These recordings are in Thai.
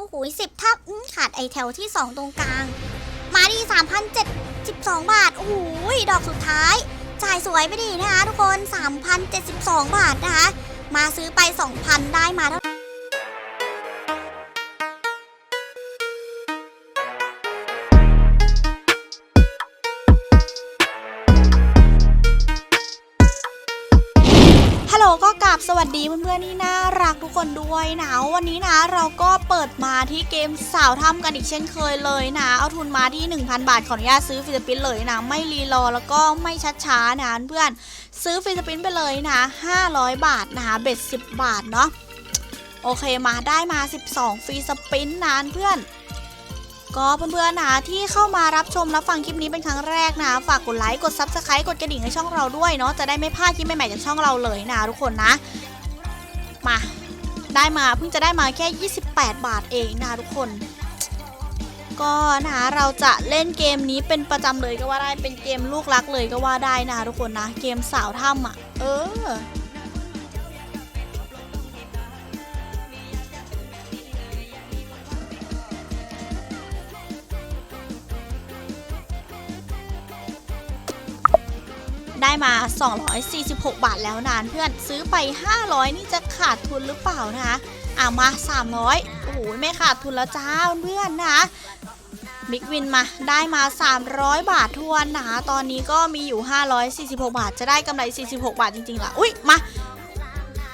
อ้โหสิบถ้าขาดไอแถวที่สองตรงกลาง มาดีสามพันเจ็ดสิบสองบาท โอ้โหดอกสุดท้าย จ่ายสวยไปดีนะคะทุกคน 3,072 บาทนะคะ มาซื้อไป 2,000 ได้มาเท่า รักทุกคนด้วยนะวันนี้นะเราก็เปิดมาที่เกมสาวถ้ำกันอีกเช่นเคยเลยนะ เอาทุนมาที่ 1,000 บาทขออนุญาตซื้อฟิลิปปินส์เลยนะ ไม่รีรอแล้วก็ไม่ชัดช้านะเพื่อนซื้อฟิลิปปินส์ไปเลยนะ 500 บาทนะคะเบ็ด10 บาทเนาะโอเคมาได้มา 12 ฟรีสปินนะเพื่อนก็เพื่อนๆนะที่เข้ามารับชมรับฟังคลิปนี้เป็นครั้งแรกนะฝากกดไลค์กด Subscribe กดกระดิ่งให้ช่องเราด้วยเนาะจะได้ไม่พลาดคลิปใหม่ๆจากช่องเราเลยนะทุกคนนะ มา ได้มาเพิ่งจะได้มาแค่ 28 บาทเองนะทุกคน ก็นะเราจะเล่นเกมนี้เป็นประจำเลยก็ว่าได้เป็นเกมลูกรักเลยก็ว่าได้นะทุกคนนะ เกมสาวถ้ำอะ เออ ได้มา 246 บาทแล้วนานเพื่อนซื้อไป 500 นี่จะขาดทุนหรือเปล่านะคะอะมา 300 โอ้โหไม่ขาดทุนแล้วจ้าเพื่อนนะคะบิ๊กวินมาได้มา 300 บาททวนนะคะตอนนี้ก็มีอยู่ 546 บาท จะได้กำไร 46 บาทจริงๆล่ะ อุ้ยมา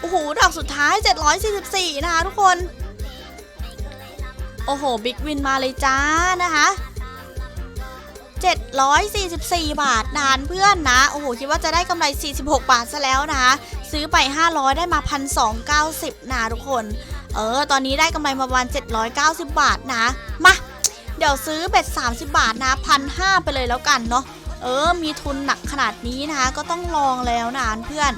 โอ้โหดอกสุดท้าย 744 นะคะทุกคน โอ้โหบิ๊กวินมาเลยจ้านะคะ 744 บาทนานเพื่อนนะ โอ้โห คิดว่าจะได้กำไร 46 บาทซะแล้วนะ ซื้อไป 500 ได้มา 1,290 นะทุกคน เออ ตอนนี้ได้กำไรมาประมาณ 790 บาทนะ มา เดี๋ยวซื้อเบ็ด 30 บาทนะพันห้าไปเลยแล้วกันเนาะ เออ มีทุนหนักขนาดนี้นะคะก็ต้องลองแล้วนานเพื่อน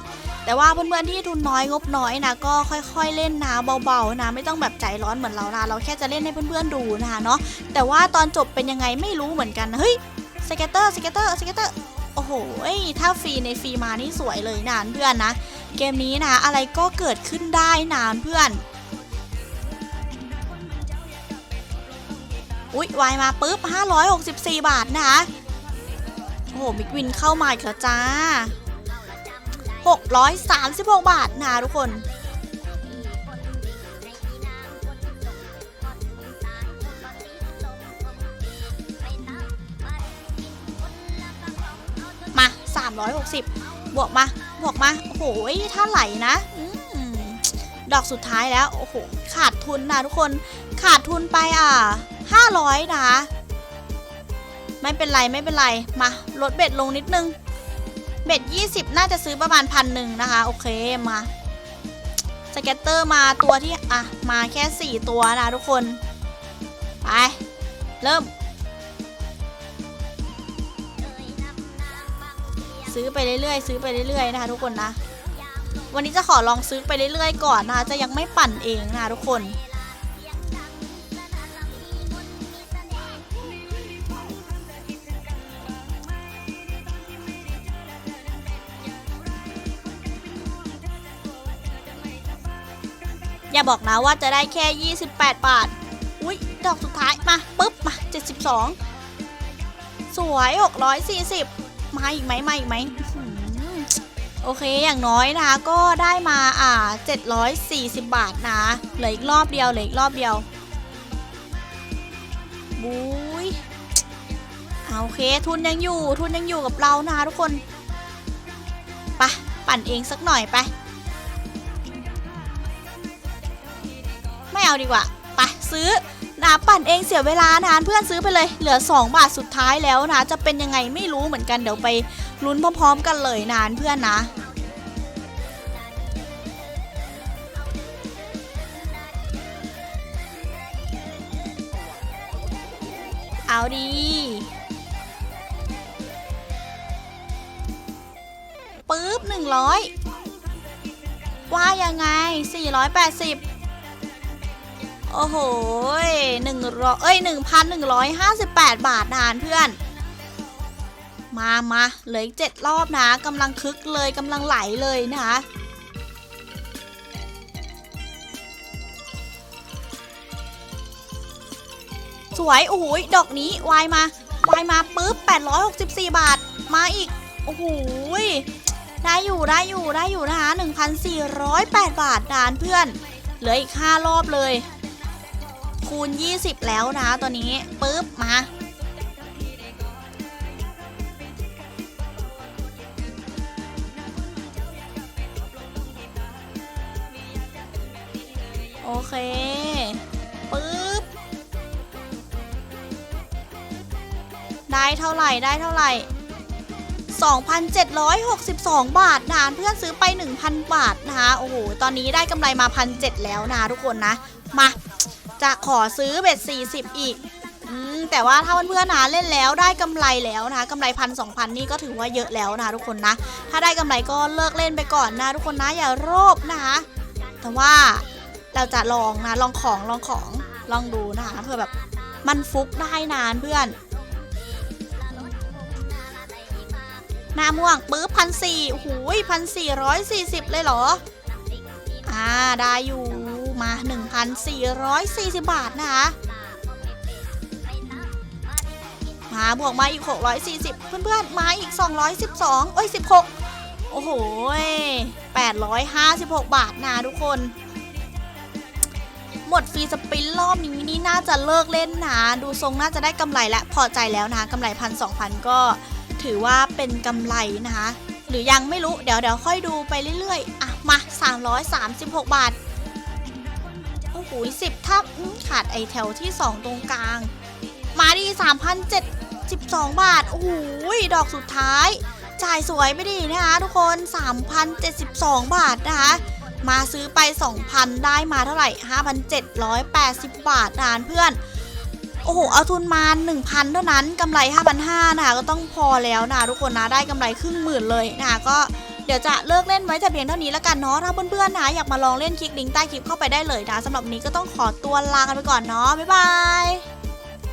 แต่ว่าเพื่อนๆที่ทุนน้อยงบน้อยนะก็ค่อยๆเล่นนะเบาๆนะไม่ต้องแบบใจร้อนเหมือนเรานะเราแค่จะเล่นให้เพื่อนๆดูนะคะเนาะแต่ว่าตอนจบเป็นยังไงไม่รู้เหมือนกันเฮ้ยสเก็ตเตอร์สเก็ตเตอร์สเก็ตเตอร์โอ้โหถ้าฟรีในฟรีมานี่สวยเลยนานเพื่อนนะเกมนี้นะอะไรก็เกิดขึ้นได้นานเพื่อนอุ๊ยวายมาปุ๊บ 564 บาทนะคะโอ้โหมิกวินเข้ามาอีกแล้วจ้า 636 บาทนะทุกคน มา 360 บวกมา บวกมา โอ้โห ถ้าไหลนะอดอกสุดท้ายแล้ว โอ้โห ขาดทุนนะทุกคน ขาดทุนไปอะ 500 นะ ไม่เป็นไร ไม่เป็นไร มา ลดเบ็ดลงนิดนึง เบ็ด20น่าจะซื้อประมาณพันหนึ่งนะคะ โอเคมาสเก็ตเตอร์มาตัวที่ อะ มาแค่4ตัวนะทุกคน ไป เริ่ม ซื้อไปเรื่อยๆ ซื้อไปเรื่อยๆ นะคะทุกคนนะ วันนี้จะขอลองซื้อไปเรื่อยๆ ก่อนนะคะ จะยังไม่ปั่นเองนะคะทุกคน อย่าบอกนะว่าจะได้แค่ 28 บาท อุ้ยดอกสุดท้ายมาปุ๊บมา 72 สวย 640 มาอีกไหมมาอีกไหมอื้อหือโอเคอย่างน้อยนะคะก็ได้มาอ่า 740 บาทนะเหลืออีกรอบเดียวเหลืออีกรอบเดียวบุ้ยเอาโอเคทุนยังอยู่ทุนยังอยู่กับเรานะทุกคนไปปั่นเองสักหน่อยไป เอาดีกว่าไปซื้อนะปั่นเองเสียเวลานะเพื่อนซื้อไปเลยเหลือ 2 บาทสุดท้ายแล้วนะ จะเป็นยังไงไม่รู้เหมือนกันเดี๋ยวไปลุ้นพร้อมๆ กันเลยนานเพื่อนนะเอาดีปึ๊บ 100 ว่ายังไง 480 โอ้โหหนึ่งร้อยเอ้ยหนึ่งพันหนึ่งร้อยห้าสิบแปดบาทนานเพื่อน มามาเหลืออีกเจ็ดรอบนะกำลังคึกเลยกำลังไหลเลยนะคะสวย โอ้โห ดอกนี้วายมา วายมาปุ๊บ 864 บาท มาอีก โอ้โห ได้อยู่ได้อยู่ได้อยู่นะคะ 1,408 บาทดานเพื่อน เหลืออีก 5 รอบเลย คูณ 20 แล้วนะตัวนี้ปุ๊บมาโอเคปึ๊บได้เท่าไหร่ ได้เท่าไหร่ 2,762 บาทนะเพื่อนซื้อไป 1,000 บาทนะคะโอ้โห ตอนนี้ได้กำไรมา 1,700 แล้วนะทุกคนนะ มา จะขอซื้อเบ็ด40 อีกอแต่ว่าถ้าเพื่อนๆนะเล่นแล้วได้กำไรแล้วนะคะกำไรพันสองพันนี่ก็ถือว่าเยอะแล้วนะคะทุกคนนะ ถ้าได้กำไรก็เลิกเล่นไปก่อนนะทุกคนนะอย่าโลภนะคะแต่ว่าเราจะลองนะลองของลองของลองดูนะคะเพื่อแบบมันฟุกได้นานเพื่อนหน้าม่วงปื๊บพันสี่โอ้โหพันสี่ร้อยสี่สิบเลยเหรอ อ่าได้อยู่ มาหนึ่งพันสี่ร้อยสี่สิบบาทนะคะมาบวกมาอีก 640 เพื่อนๆ มาอีก 212 เอ้ย 16 โอ้โห 856 บาทนะทุกคน หมดฟรีสปินรอบนี้นี่น่าจะเลิกเล่นนะ ดูทรงน่าจะได้กำไรและพอใจแล้วนะกำไรพันสองพันก็ถือว่าเป็นกำไรนะคะ หรือยังไม่รู้ เดี๋ยวเดี๋ยวค่อยดูไปเรื่อยๆ อะ มา 336 บาท โอ้โห10ทับขาดไอแถวที่2ตรงกลาง มาดี3,072บาท โอ้โหดอกสุดท้าย จ่ายสวยไม่ดีนะคะทุกคน3,072บาทนะคะ มาซื้อไป2,000ได้มาเท่าไหร่5,780บาทนานเพื่อนโอ้โห เอาทุนมา1,000 เท่านั้นกำไร 5,500นะคะก็ต้องพอแล้วนะทุกคนนะ ได้กำไรครึ่งหมื่นเลยนะคะก็ เดี๋ยวจะเลิกเล่นไว้แต่เพียงเท่านี้แล้วกันเนาะถ้าเพื่อนๆนะอยากมาลองเล่นคลิกลิงก์ใต้คลิปเข้าไปได้เลยนะสำหรับวันนี้ก็ต้องขอตัวลากันไปก่อนเนาะบ๊ายบาย